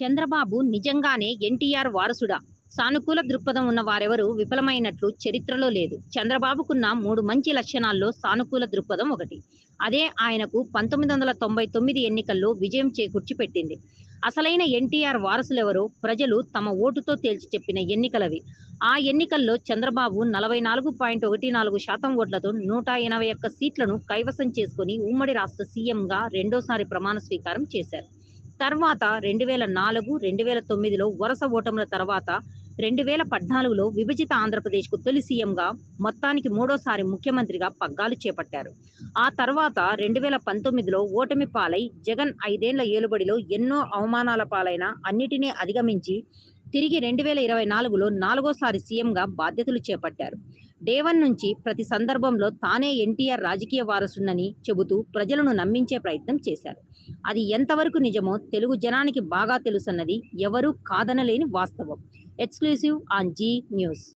చంద్రబాబు నిజంగానే ఎన్టీఆర్ వారసుడా? సానుకూల దృక్పథం ఉన్న వారెవరూ విఫలమైనట్లు చరిత్రలో లేదు. చంద్రబాబుకున్న మూడు మంచి లక్షణాల్లో సానుకూల దృక్పథం ఒకటి. అదే ఆయనకు పంతొమ్మిది వందల తొంభై తొమ్మిది ఎన్నికల్లో విజయం చేకూర్చి పెట్టింది అసలైన ఎన్టీఆర్ వారసులెవరో ప్రజలు తమ ఓటుతో తేల్చి చెప్పిన ఎన్నికలవి. ఆ ఎన్నికల్లో చంద్రబాబు నలభై నాలుగు పాయింట్ ఒకటి నాలుగు శాతం ఓట్లతో నూట ఎనభై ఒక్క సీట్లను కైవసం చేసుకుని ఉమ్మడి రాష్ట్ర సీఎంగా రెండోసారి ప్రమాణ స్వీకారం చేశారు. తర్వాత రెండు వేల నాలుగు రెండు వేల తొమ్మిదిలో వరుస ఓటముల తర్వాత రెండు వేల పద్నాలుగులో విభజిత ఆంధ్రప్రదేశ్కు తొలి సీఎంగా మొత్తానికి మూడోసారి ముఖ్యమంత్రిగా పగ్గాలు చేపట్టారు. ఆ తర్వాత రెండు వేల పంతొమ్మిదిలో ఓటమి పాలై జగన్ ఐదేళ్ళ ఏలుబడిలో ఎన్నో అవమానాల పాలైన అన్నిటినీ అధిగమించి తిరిగి రెండు వేల ఇరవై నాలుగులో నాలుగోసారి సీఎంగా బాధ్యతలు చేపట్టారు. డేవన్ నుంచి ప్రతి సందర్భంలో తానే ఎన్టీఆర్ రాజకీయ వారసునని చెబుతూ ప్రజలను నమ్మించే ప్రయత్నం చేశారు. అది ఎంతవరకు నిజమో తెలుగు జనానికి బాగా తెలుసన్నది ఎవరూ కాదనలేని వాస్తవం. Exclusive on G news